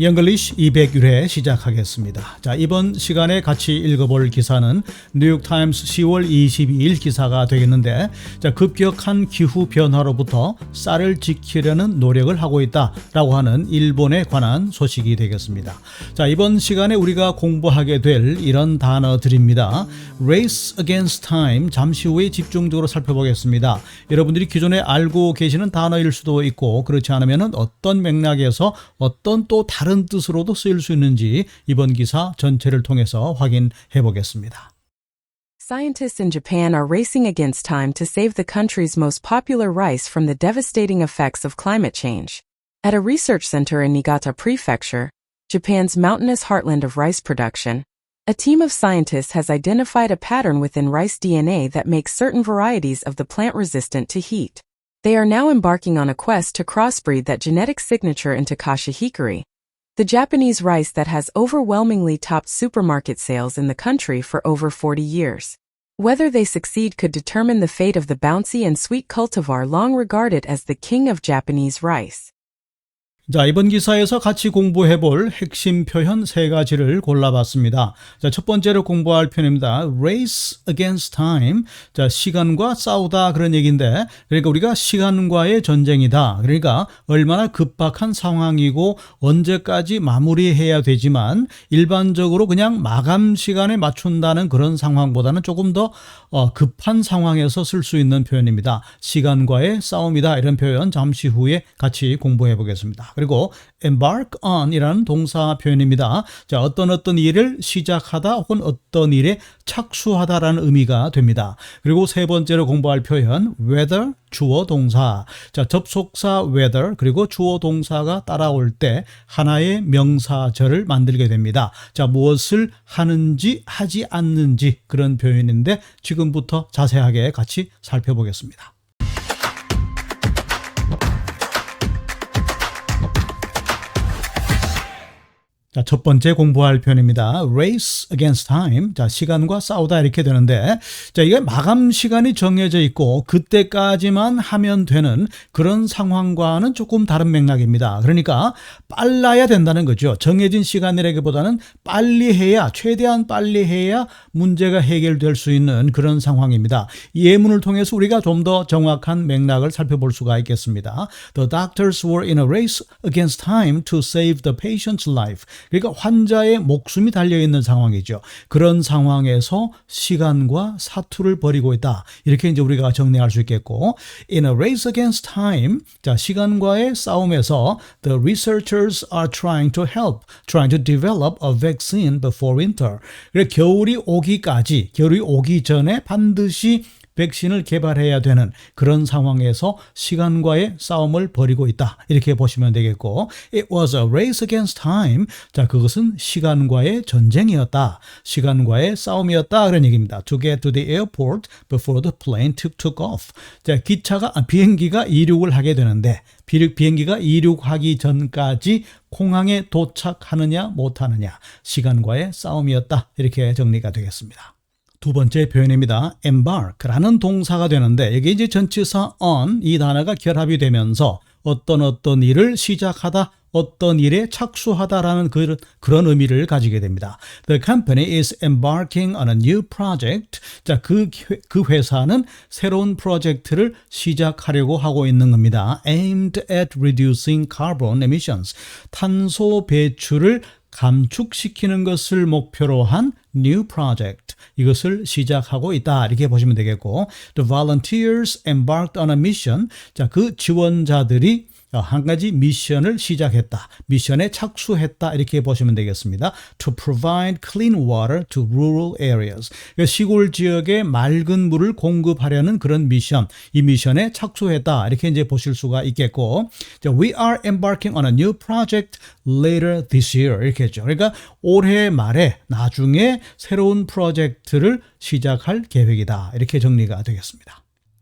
영글리시 201회 시작하겠습니다. 자, 이번 시간에 같이 읽어볼 기사는 뉴욕타임스 10월 22일 기사가 되겠는데, 자, 급격한 기후 변화로부터 쌀을 지키려는 노력을 하고 있다라고 하는 일본에 관한 소식이 되겠습니다. 자, 이번 시간에 우리가 공부하게 될 이런 단어들입니다. Race against time 잠시 후에 집중적으로 살펴보겠습니다. 여러분들이 기존에 알고 계시는 단어일 수도 있고 그렇지 않으면 어떤 맥락에서 어떤 또 다른 뜻으로도 쓰일 수 있는지 이번 기사 전체를 통해서 확인해 보겠습니다. Scientists in Japan are racing against time to save the country's most popular rice from the devastating effects of climate change. At a research center in Niigata Prefecture, Japan's mountainous heartland of rice production, a team of scientists has identified a pattern within rice DNA that makes certain varieties of the plant resistant to heat. They are now embarking on a quest to crossbreed that genetic signature into Kasha hikari, the Japanese rice that has overwhelmingly topped supermarket sales in the country for over 40 years. Whether they succeed could determine the fate of the bouncy and sweet cultivar long regarded as the king of Japanese rice. 자, 이번 기사에서 같이 공부해 볼 핵심 표현 세 가지를 골라봤습니다. 자, 첫 번째로 공부할 표현입니다. race against time. 자, 시간과 싸우다 그런 얘기인데, 그러니까 우리가 시간과의 전쟁이다. 그러니까 얼마나 급박한 상황이고 언제까지 마무리해야 되지만 일반적으로 그냥 마감 시간에 맞춘다는 그런 상황보다는 조금 더 어, 급한 상황에서 쓸 수 있는 표현입니다. 시간과의 싸움이다. 이런 표현 잠시 후에 같이 공부해 보겠습니다. 그리고 embark on 이라는 동사 표현입니다. 자, 어떤 어떤 일을 시작하다 혹은 어떤 일에 착수하다라는 의미가 됩니다. 그리고 세 번째로 공부할 표현 whether 주어 동사. 자, 접속사 whether 그리고 주어 동사가 따라올 때 하나의 명사절을 만들게 됩니다. 자, 무엇을 하는지 하지 않는지 그런 표현인데 지금부터 자세하게 같이 살펴보겠습니다. 자, 첫 번째 공부할 표현입니다. race against time. 자, 시간과 싸우다 이렇게 되는데, 자, 이게 마감 시간이 정해져 있고, 그때까지만 하면 되는 그런 상황과는 조금 다른 맥락입니다. 그러니까, 빨라야 된다는 거죠. 정해진 시간이라기보다는 빨리 해야, 최대한 빨리 해야 문제가 해결될 수 있는 그런 상황입니다. 이 예문을 통해서 우리가 좀 더 정확한 맥락을 살펴볼 수가 있겠습니다. The doctors were in a race against time to save the patient's life. 그러니까 환자의 목숨이 달려 있는 상황이죠. 그런 상황에서 시간과 사투를 벌이고 있다. 이렇게 이제 우리가 정리할 수 있겠고, in a race against time, 자 시간과의 싸움에서 the researchers are trying to help, trying to develop a vaccine before winter. 그래 겨울이 오기까지, 겨울이 오기 전에 반드시 백신을 개발해야 되는 그런 상황에서 시간과의 싸움을 벌이고 있다. 이렇게 보시면 되겠고, it was a race against time. 자, 그것은 시간과의 전쟁이었다. 시간과의 싸움이었다. 그런 얘기입니다. To get to the airport before the plane took, took off. 자, 기차가, 아, 비행기가 이륙을 하게 되는데, 비- 비행기가 이륙하기 전까지 공항에 도착하느냐 못하느냐 시간과의 싸움이었다 이렇게 정리가 되겠습니다. 두 번째 표현입니다. embark라는 동사가 되는데 이게 이제 전치사 on 이 단어가 결합이 되면서 어떤 어떤 일을 시작하다 어떤 일에 착수하다라는 그런, 그런 의미를 가지게 됩니다. The company is embarking on a new project. 자, 그, 회- 그 회사는 새로운 프로젝트를 시작하려고 하고 있는 겁니다. aimed at reducing carbon emissions. 탄소 배출을 감축시키는 것을 목표로 한 new project. 이것을 시작하고 있다. 이렇게 보시면 되겠고, the volunteers embarked on a mission. 자, 그 지원자들이 어, 한 가지 미션을 시작했다. 미션에 착수했다. 이렇게 보시면 되겠습니다. To provide clean water to rural areas. 그러니까 시골 지역에 맑은 물을 공급하려는 그런 미션. 이 미션에 착수했다. 이렇게 이제 보실 수가 있겠고. 자, We are embarking on a new project later this year. 이렇게 했죠. 그러니까 올해 말에 나중에 새로운 프로젝트를 시작할 계획이다. 이렇게 정리가 되겠습니다.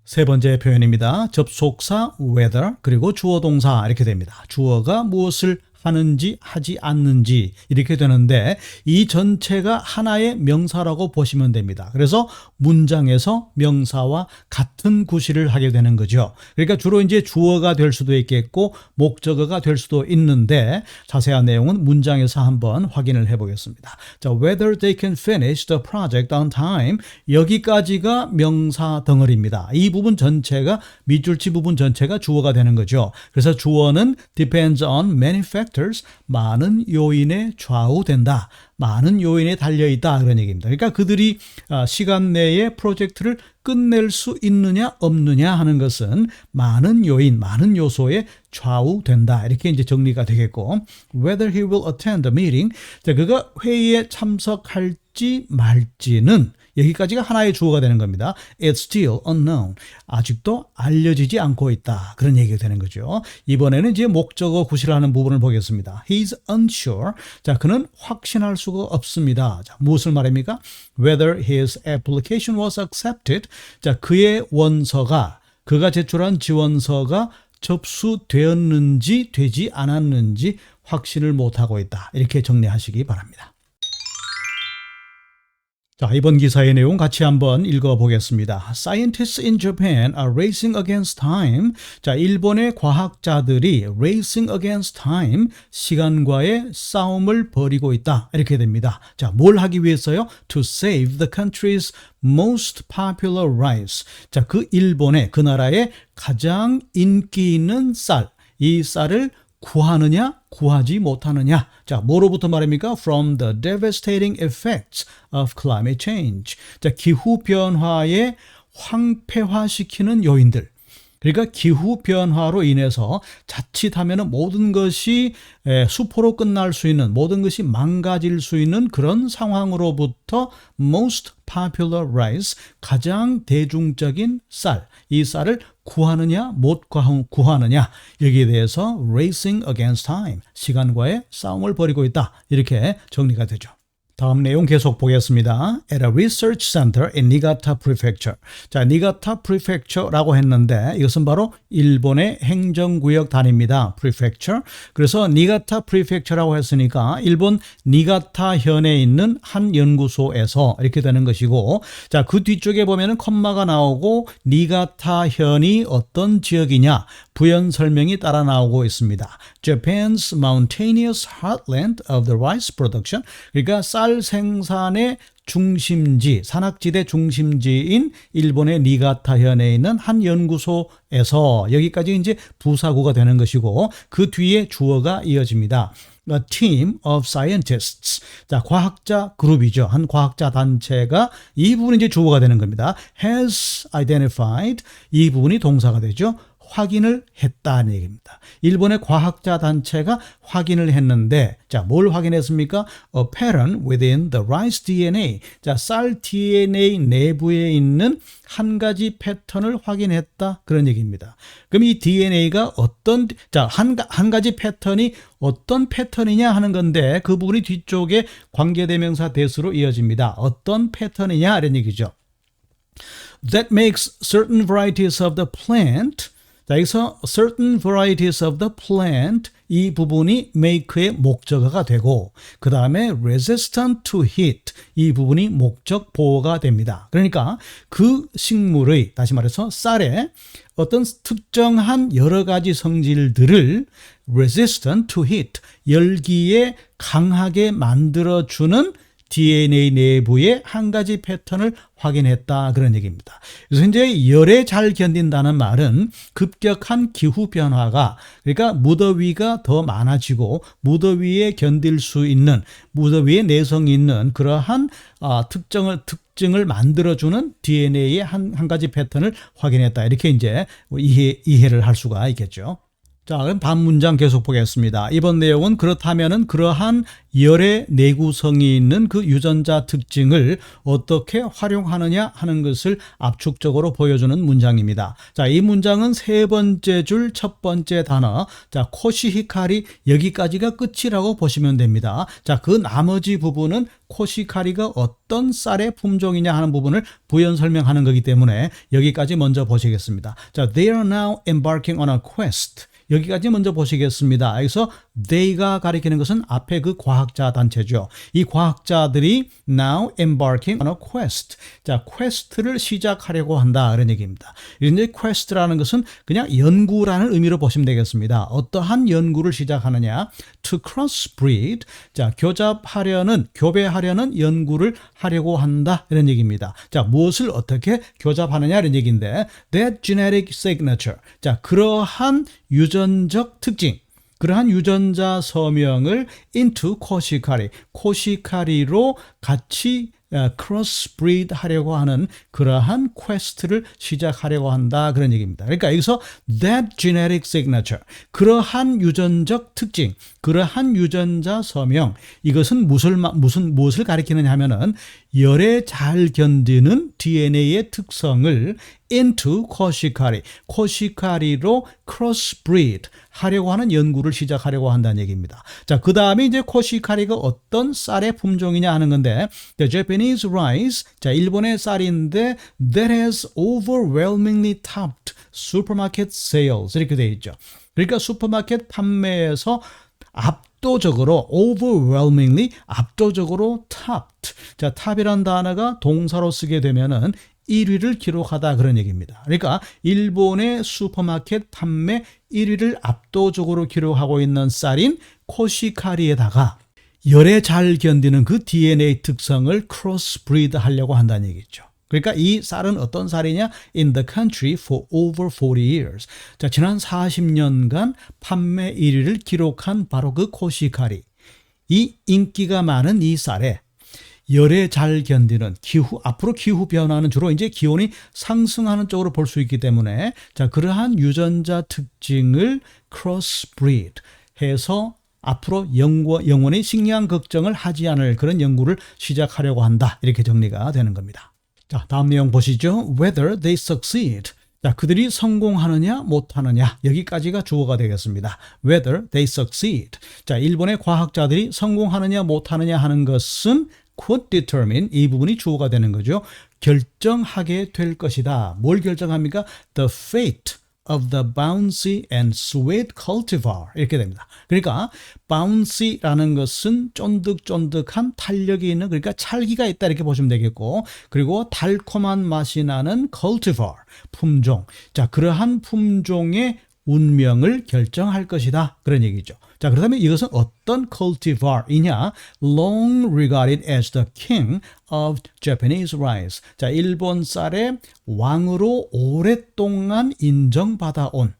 세 번째 표현입니다. 접속사 whether 그리고 주어 동사 이렇게 됩니다. 주어가 무엇을 하는지 하지 않는지 이렇게 되는데 이 전체가 하나의 명사라고 보시면 됩니다. 그래서 문장에서 명사와 같은 구실을 하게 되는 거죠. 그러니까 주로 이제 주어가 될 수도 있겠고 목적어가 될 수도 있는데 자세한 내용은 문장에서 한번 확인을 해 보겠습니다. 자, whether they can finish the project on time 여기까지가 명사 덩어리입니다. 이 부분 전체가 밑줄치 부분 전체가 주어가 되는 거죠. 그래서 주어는 depends on many factors 많은 요인에 좌우된다. 많은 요인에 달려 있다 그런 얘기입니다. 그러니까 그들이 아, 시간 내에 프로젝트를 끝낼 수 있느냐 없느냐 하는 것은 많은 요인, 많은 요소에 좌우된다. 이렇게 이제 정리가 되겠고 whether he will attend the meeting 자, 그가 회의에 참석할지 말지는 여기까지가 하나의 주어가 되는 겁니다. It's still unknown. 아직도 알려지지 않고 있다. 그런 얘기가 되는 거죠. 이번에는 이제 목적어 구실하는 부분을 보겠습니다. He's unsure. 자, 그는 확신할 수가 없습니다. 자, 무엇을 말합니까? Whether his application was accepted. 자, 그의 원서가 그가 제출한 지원서가 접수되었는지 되지 않았는지 확신을 못하고 있다. 이렇게 정리하시기 바랍니다. 자, 이번 기사의 내용 같이 한번 읽어보겠습니다. Scientists in Japan are racing against time. 자, 일본의 과학자들이 racing against time, 시간과의 싸움을 벌이고 있다. 이렇게 됩니다. 자, 뭘 하기 위해서요? To save the country's most popular rice. 자, 그 일본의, 그 나라의 가장 인기 있는 쌀. 이 쌀을 구하느냐, 구하지 못하느냐. 자, 뭐로부터 말입니까? From the devastating effects of climate change. 자, 기후 변화에 황폐화시키는 요인들. 그러니까 기후 변화로 인해서 자칫하면 모든 것이 에, 수포로 끝날 수 있는 모든 것이 망가질 수 있는 그런 상황으로부터 most popular rice 가장 대중적인 쌀 이 쌀을 구하느냐 못 구하- 구하느냐 여기에 대해서 racing against time 시간과의 싸움을 벌이고 있다 이렇게 정리가 되죠. 다음 내용 계속 보겠습니다. At a research center in Niigata Prefecture. 자, 니가타 Prefecture라고 했는데 이것은 바로 일본의 행정구역 단위입니다. Prefecture. 그래서 니가타 Prefecture라고 했으니까 일본 니가타 현에 있는 한 연구소에서 이렇게 되는 것이고 자, 그 뒤쪽에 보면은 컴마가 나오고 니가타 현이 어떤 지역이냐 부연 설명이 따라 나오고 있습니다. Japan's mountainous heartland of the rice production. 그러니까 쌀 생산의 중심지, 산악지대 중심지인 일본의 니가타 현에 있는 한 연구소에서 여기까지 이제 부사구가 되는 것이고 그 뒤에 주어가 이어집니다. A team of scientists. 자, 과학자 그룹이죠. 한 과학자 단체가 이 부분이 이제 주어가 되는 겁니다. has identified. 이 부분이 동사가 되죠. 확인을 했다는 얘기입니다. 일본의 과학자 단체가 확인을 했는데, 자, 뭘 확인했습니까? A pattern within the rice DNA. 자, 쌀 DNA 내부에 있는 한 가지 패턴을 확인했다. 그런 얘기입니다. 그럼 이 DNA가 어떤, 자, 한, 가- 한 가지 패턴이 어떤 패턴이냐 하는 건데, 그 부분이 뒤쪽에 관계대명사 대수로 이어집니다. 어떤 패턴이냐? 이런 얘기죠. that makes certain varieties of the plant. 자, 여기서 certain varieties of the plant 이 부분이 make의 목적어가 되고 그 다음에 resistant to heat 이 부분이 목적 보호가 됩니다. 그러니까 그 식물의 다시 말해서 쌀의 어떤 특정한 여러 가지 성질들을 resistant to heat 열기에 강하게 만들어주는 DNA 내부의 한 가지 패턴을 확인했다 그런 얘기입니다. 그래서 이제 열에 잘 견딘다는 말은 급격한 기후 변화가 그러니까 무더위가 더 많아지고 무더위에 견딜 수 있는 무더위에 내성이 있는 그러한 아, 특정을 특징을 만들어주는 DNA의 한, 한 가지 패턴을 확인했다 이렇게 이제 이해, 이해를 할 수가 있겠죠. 자, 그럼 다음 문장 계속 보겠습니다. 이번 내용은 그렇다면은 그러한 열의 내구성이 있는 그 유전자 특징을 어떻게 활용하느냐 하는 것을 압축적으로 보여주는 문장입니다. 자, 이 문장은 세 번째 줄 첫 번째 단어. 자, 코시히카리 여기까지가 끝이라고 보시면 됩니다. 자, 그 나머지 부분은 코시카리가 어떤 쌀의 품종이냐 하는 부분을 부연 설명하는 거기 때문에 여기까지 먼저 보시겠습니다. 자, they are now embarking on a quest. 여기까지 먼저 보시겠습니다. 여기서 they가 가리키는 것은 앞에 그 과학자 단체죠. 이 과학자들이 now embarking on a quest. 자, quest를 시작하려고 한다. 그런 얘기입니다. 이제 quest라는 것은 그냥 연구라는 의미로 보시면 되겠습니다. 어떠한 연구를 시작하느냐? to crossbreed. 자, 교잡하려는, 교배하려는 연구를 하려고 한다. 이런 얘기입니다. 자, 무엇을 어떻게 교잡하느냐 이런 얘기인데 that genetic signature. 자, 그러한 유전 적 특징. 그러한 유전자 서명을 into 코시카리, 코시카리로 같이 크로스 브리드 하려고 하는 그러한 퀘스트를 시작하려고 한다 그런 얘기입니다. 그러니까 여기서 that genetic signature 그러한 유전적 특징, 그러한 유전자 서명 이것은 무엇을 마- 무슨 무엇을 가리키느냐 하면은 열에 잘 견디는 DNA의 특성을 into 코시카리, 코시카리로 crossbreed 하려고 하는 연구를 시작하려고 한다는 얘기입니다. 자, 그 다음에 이제 코시카리가 어떤 쌀의 품종이냐 하는 건데, the Japanese rice, 자, 일본의 쌀인데, that has overwhelmingly topped supermarket sales. 이렇게 되어 있죠. 그러니까 슈퍼마켓 판매에서 압도적으로 overwhelmingly 압도적으로 topped. 자, top이란 단어가 동사로 쓰게 되면은 1위를 기록하다 그런 얘기입니다. 그러니까 일본의 슈퍼마켓 판매 1위를 압도적으로 기록하고 있는 쌀인 코시카리에다가 열에 잘 견디는 그 DNA 특성을 크로스 브리드 하려고 한다는 얘기죠. 그러니까 이 쌀은 어떤 쌀이냐? In the country for over 40 years. 자, 지난 40년간 판매 1위를 기록한 바로 그 코시카리. 이 인기가 많은 이 쌀에 열에 잘 견디는 기후 앞으로 기후 변화는 주로 이제 기온이 상승하는 쪽으로 볼 수 있기 때문에 자 그러한 유전자 특징을 crossbreed 해서 앞으로 영원, 영원히 식량 걱정을 하지 않을 그런 연구를 시작하려고 한다 이렇게 정리가 되는 겁니다. 자 다음 내용 보시죠. Whether they succeed. 자, 그들이 성공하느냐 못하느냐 여기까지가 주어가 되겠습니다. Whether they succeed. 자, 일본의 과학자들이 성공하느냐 못하느냐 하는 것은 could determine 이 부분이 주어가 되는 거죠. 결정하게 될 것이다. 뭘 결정합니까? The fate of the bouncy and sweet cultivar 이렇게 됩니다. 그러니까 bouncy라는 것은 쫀득쫀득한 탄력이 있는 그러니까 찰기가 있다 이렇게 보시면 되겠고 그리고 달콤한 맛이 나는 cultivar 품종 자 그러한 품종의 운명을 결정할 것이다 그런 얘기죠. 자 그렇다면 이것은 어떤 cultivar이냐? Long regarded as the king of Japanese rice. 자 일본 쌀의 왕으로 오랫동안 인정받아온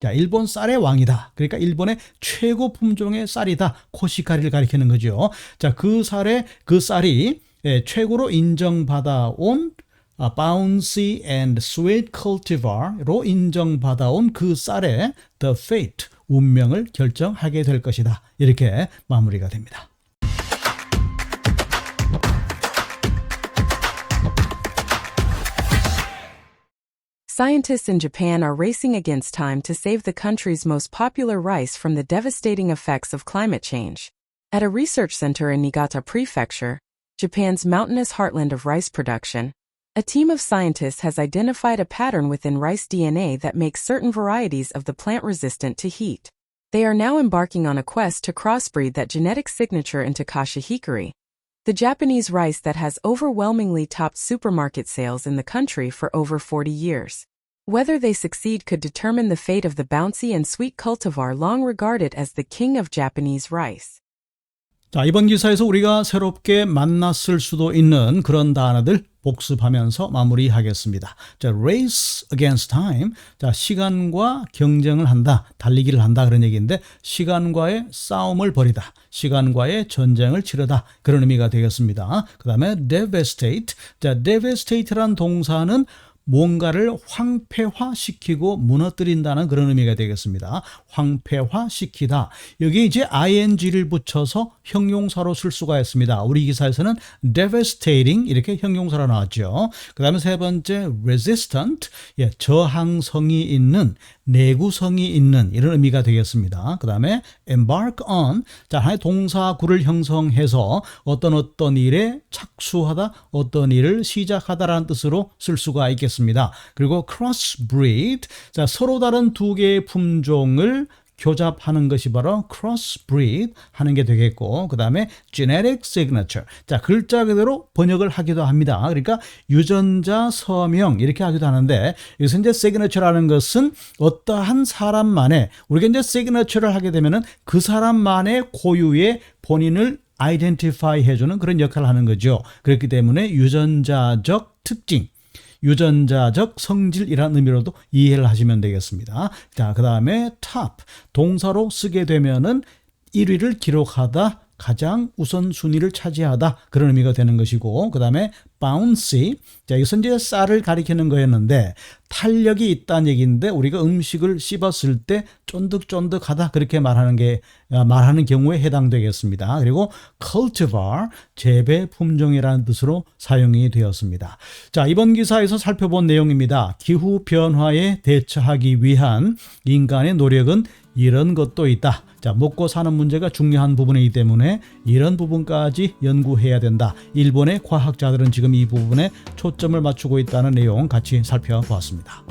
자, 일본 쌀의 왕이다. 그러니까 일본의 최고 품종의 쌀이다. 코시카리를 가리키는 거죠. 자, 그 쌀의 그 쌀이 예, 최고로 인정받아온 아, bouncy and sweet cultivar로 인정받아온 그 쌀의 the fate 운명을 결정하게 될 것이다. 이렇게 마무리가 됩니다. Scientists in Japan are racing against time to save the country's most popular rice from the devastating effects of climate change. At a research center in Niigata Prefecture, Japan's mountainous heartland of rice production, a team of scientists has identified a pattern within rice DNA that makes certain varieties of the plant resistant to heat. They are now embarking on a quest to crossbreed that genetic signature into Kashihikari, the Japanese rice that has overwhelmingly topped supermarket sales in the country for over 40 years. Whether they succeed could determine the fate of the bouncy and sweet cultivar long regarded as the king of Japanese rice. 자, 이번 기사에서 우리가 새롭게 만났을 수도 있는 그런 단어들 복습하면서 마무리하겠습니다. 자, race against time. 자, 시간과 경쟁을 한다, 달리기를 한다 그런 얘기인데 시간과의 싸움을 벌이다, 시간과의 전쟁을 치르다 그런 의미가 되겠습니다. 그 다음에 devastate. 자, devastate란 동사는 뭔가를 황폐화시키고 무너뜨린다는 그런 의미가 되겠습니다. 황폐화시키다. 여기 이제 ing를 붙여서 형용사로 쓸 수가 있습니다. 우리 기사에서는 devastating 이렇게 형용사로 나왔죠. 그 다음에 세 번째 resistant, 예, 저항성이 있는 내구성이 있는 이런 의미가 되겠습니다. 그 다음에 embark on 자 하나의 동사구를 형성해서 어떤 어떤 일에 착수하다 어떤 일을 시작하다라는 뜻으로 쓸 수가 있겠습니다. 그리고 crossbreed 자 서로 다른 두 개의 품종을 교잡하는 것이 바로 crossbreed 하는 게 되겠고 그 다음에 genetic signature. 자 글자 그대로 번역을 하기도 합니다. 그러니까 유전자 서명 이렇게 하기도 하는데 여기서 이제 signature라는 것은 어떠한 사람만의 우리가 이제 signature를 하게 되면은 그 사람만의 고유의 본인을 identify 해주는 그런 역할을 하는 거죠. 그렇기 때문에 유전자적 특징 유전자적 성질이라는 의미로도 이해를 하시면 되겠습니다. 자, 그 다음에 top 동사로 쓰게 되면은 1위를 기록하다 가장 우선순위를 차지하다 그런 의미가 되는 것이고 그 다음에 bouncy 자 이것은 이제 쌀을 가리키는 거였는데 탄력이 있다는 얘기인데 우리가 음식을 씹었을 때 쫀득쫀득하다 그렇게 말하는 게 아, 말하는 경우에 해당되겠습니다. 그리고 cultivar 재배 품종이라는 뜻으로 사용이 되었습니다. 자 이번 기사에서 살펴본 내용입니다. 기후 변화에 대처하기 위한 인간의 노력은 이런 것도 있다. 자, 먹고 사는 문제가 중요한 부분이기 때문에 이런 부분까지 연구해야 된다. 일본의 과학자들은 지금 이 부분에 초점을 맞추고 있다는 내용 같이 살펴보았습니다.